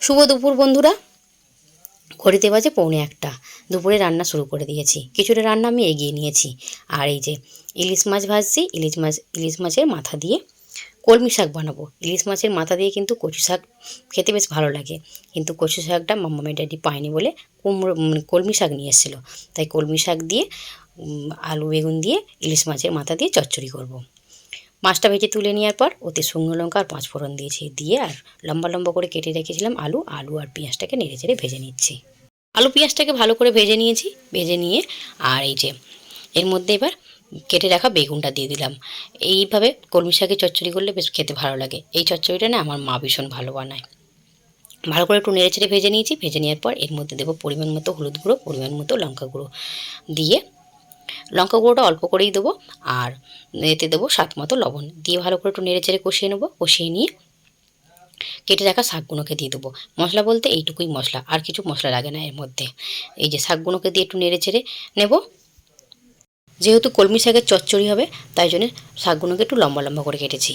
শুভ দুপুর বন্ধুরা। ঘড়িতে বাজে পৌনে একটা। দুপুরে রান্না শুরু করে দিয়েছি। কিছুটা রান্না আমি এগিয়ে নিয়েছি। আর এই যে ইলিশ মাছ ভাজছি, ইলিশ মাছ, ইলিশ মাছের মাথা দিয়ে কলমি শাক বানাবো। ইলিশ মাছের মাথা দিয়ে কিন্তু কচু শাক খেতে বেশ ভালো লাগে। কিন্তু কচু শাকটা মাম্মামের ড্যাডি পায়নি বলে কুমড়ো কলমি শাক নিয়ে এসেছিল। তাই কলমি শাক দিয়ে আলু, বেগুন দিয়ে ইলিশ মাছের মাথা দিয়ে চচ্চড়ি করব। মাছটা ভেজে তুলে নেওয়ার পর ওতে শুকনো লঙ্কা আর পাঁচ ফোড়ন দিয়েছি। দিয়ে আর লম্বা লম্বা করে কেটে রেখেছিলাম আলু আলু আর পেঁয়াজটাকে নেড়ে চেড়ে ভেজে নিচ্ছি। আলু পেঁয়াজটাকে ভালো করে ভেজে নিয়েছি, ভেজে নিয়ে আর এই যে এর মধ্যে এবার কেটে রাখা বেগুনটা দিয়ে দিলাম। এইভাবে কলমি শাকের চচ্চড়ি করলে বেশ খেতে ভালো লাগে। এই চচ্চড়িটা না আমার মা ভীষণ ভালো বানায়। ভালো করে একটু নেড়ে চেড়ে ভেজে নিয়েছি, ভেজে নেওয়ার পর এর মধ্যে দেবো পরিমাণ মতো হলুদ গুঁড়ো, পরিমাণ মতো লঙ্কা গুঁড়ো। দিয়ে লঙ্কা গুঁড়োটা অল্প করেই দেবো আর এতে দেবো স্বাদ মতো লবণ। দিয়ে ভালো করে একটু নেড়ে চেড়ে কষিয়ে নেব। কষিয়ে নিয়ে কেটে রাখা শাকগুলোকে দিয়ে দেবো। মশলা বলতে এইটুকুই মশলা, আর কিছু মশলা লাগে না এর মধ্যে। এই যে শাকগুলোকে দিয়ে একটু নেড়ে চেড়ে নেব। যেহেতু কলমি শাকের চচ্চড়ি হবে, তাই জন্য শাকগুলোকে একটু লম্বা লম্বা করে কেটেছি।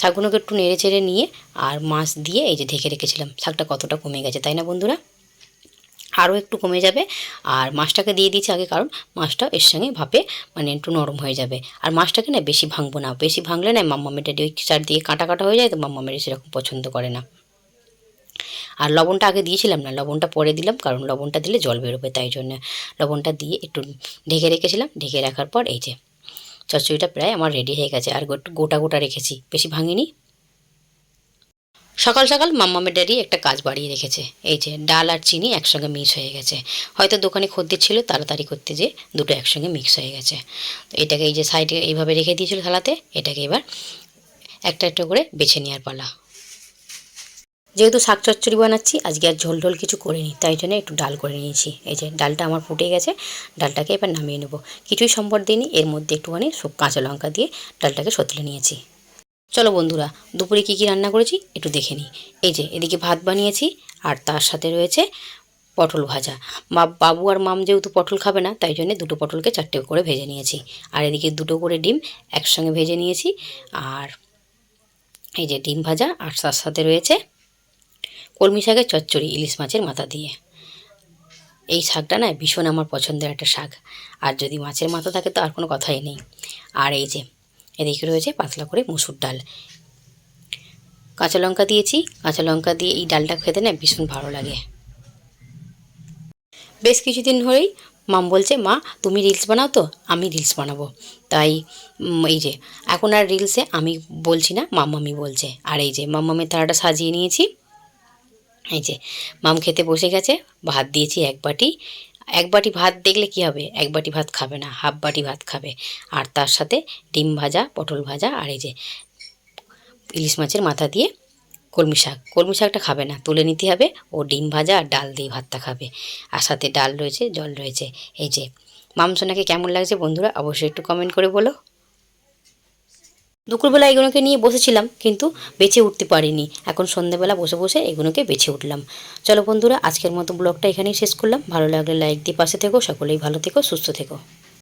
শাকগুলোকে একটু নেড়ে চেড়ে নিয়ে আর মাছ দিয়ে এই যে ঢেকে রেখেছিলাম, শাকটা কতটা কমে গেছে, তাই না বন্ধুরা? আরও একটু কমে যাবে। আর মাছটাকে দিয়ে দিয়েছি আগে কারণ মাছটা এর সঙ্গে ভাপে মানে একটু নরম হয়ে যাবে। আর মাছটাকে না বেশি ভাঙবো না। বেশি ভাঙলে না মাম্মা মেটা ওই চারদিকে কাটা কাটা হয়ে যায় তো মাম্মা মেরে সেরকম পছন্দ করে না। আর লবণটা আগে দিয়েছিলাম না। লবণটা পরে দিলাম কারণ লবণটা দিলে জল বেরোবে তাই জন্য। লবণটা দিয়ে একটু ঢেকে রেখেছিলাম। ঢেকে রাখার পর এই যে চচ্চড়িটা প্রায় আমার রেডি হয়ে গেছে। আর গোট- গোটা গোটা রেখেছি। বেশি ভাঙিনি। সকাল সকাল মাম্মামের ড্যাডি একটা কাজ বাড়িয়ে রেখেছে। এই যে ডাল আর চিনি একসঙ্গে মিক্স হয়ে গেছে। হয়তো দোকানে খদ্দের ছিল, তাড়াতাড়ি করতে যে দুটো একসঙ্গে মিক্স হয়ে গেছে। এটাকে এই যে সাইডে এইভাবে রেখে দিয়েছিল থালাতে, এটাকে এবার একটা একটা করে বেছে নেওয়ার পালা। যেহেতু শাক চচ্চড়ি বানাচ্ছি, আজকে আর ঝোল ঢোল কিছু করিনি, তাই জন্য একটু ডাল করে নিয়েছি। এই যে ডালটা আমার ফুটে গেছে, ডালটাকে এবার নামিয়ে নেব। কিছুই সম্পদ দিইনি, এর মধ্যে একটুখানি কাঁচা লঙ্কা দিয়ে ডালটাকে সতলে নিয়েছি। চলো বন্ধুরা, দুপুরে কী কী রান্না করেছি একটু দেখে নিই। এই যে, এদিকে ভাত বানিয়েছি আর তার সাথে রয়েছে পটল ভাজা। মা, বাবু আর মাম যেহেতু পটল খাবে না, তাই জন্য দুটো পটলকে চারটে করে ভেজে নিয়েছি। আর এদিকে দুটো করে ডিম একসঙ্গে ভেজে নিয়েছি। আর এই যে ডিম ভাজা, আর তার সাথে রয়েছে কলমি শাকের চচ্চড়ি, ইলিশ মাছের মাথা দিয়ে। এই শাকটা না ভীষণ আমার পছন্দের একটা শাক। আর যদি মাছের মাথা থাকে তো আর কোনো কথাই নেই। আর এই যে এদিকে রয়েছে পাতলা করে মুসুর ডাল। কাঁচা লঙ্কা দিয়েছি, কাঁচা লঙ্কা দিয়ে এই ডালটা খেতে না ভীষণ ভালো লাগে। বেশ কিছুদিন ধরেই মাম বলছে, মা, তুমি রিলস বানাও তো, আমি রিলস বানাবো। তাই এই যে, এখন আর রিলসে আমি বলছি না, মাম্মামি বলছে। আর এই যে, মাম্মামের থালাটা সাজিয়ে নিয়েছি। এই যে, মাম খেতে বসে গেছে, ভাত দিয়েছি এক বাটি। এক বাটি ভাত দেখলে কি হবে? এক বাটি ভাত খাবে না, হাফ বাটি ভাত খাবে। আর তার সাথে ডিম ভাজা, পটল ভাজা আর এই যে ইলিশ মাছের মাথা দিয়ে কলমি শাক। কলমি শাকটা খাবে না, তুলে নিতে হবে। ও ডিম ভাজা আর ডাল দিয়ে ভাতটা খাবে। আর সাথে ডাল রয়েছে, জল রয়েছে। এই যে মামসোনাকে কেমন লাগছে বন্ধুরা, অবশ্যই একটু কমেন্ট করে বলো। দুপুরবেলা এগুলোকে নিয়ে বসেছিলাম, কিন্তু বেছে উঠতে পারিনি। এখন সন্ধ্যাবেলা বসে বসে এগুলোকে বেছে উঠলাম। চলো বন্ধুরা, আজকের মতো ব্লগটা এখানেই শেষ করলাম। ভালো লাগলে লাইক দিয়ে পাশে থেকো, সকলেই ভালো থেকো, সুস্থ থেকো।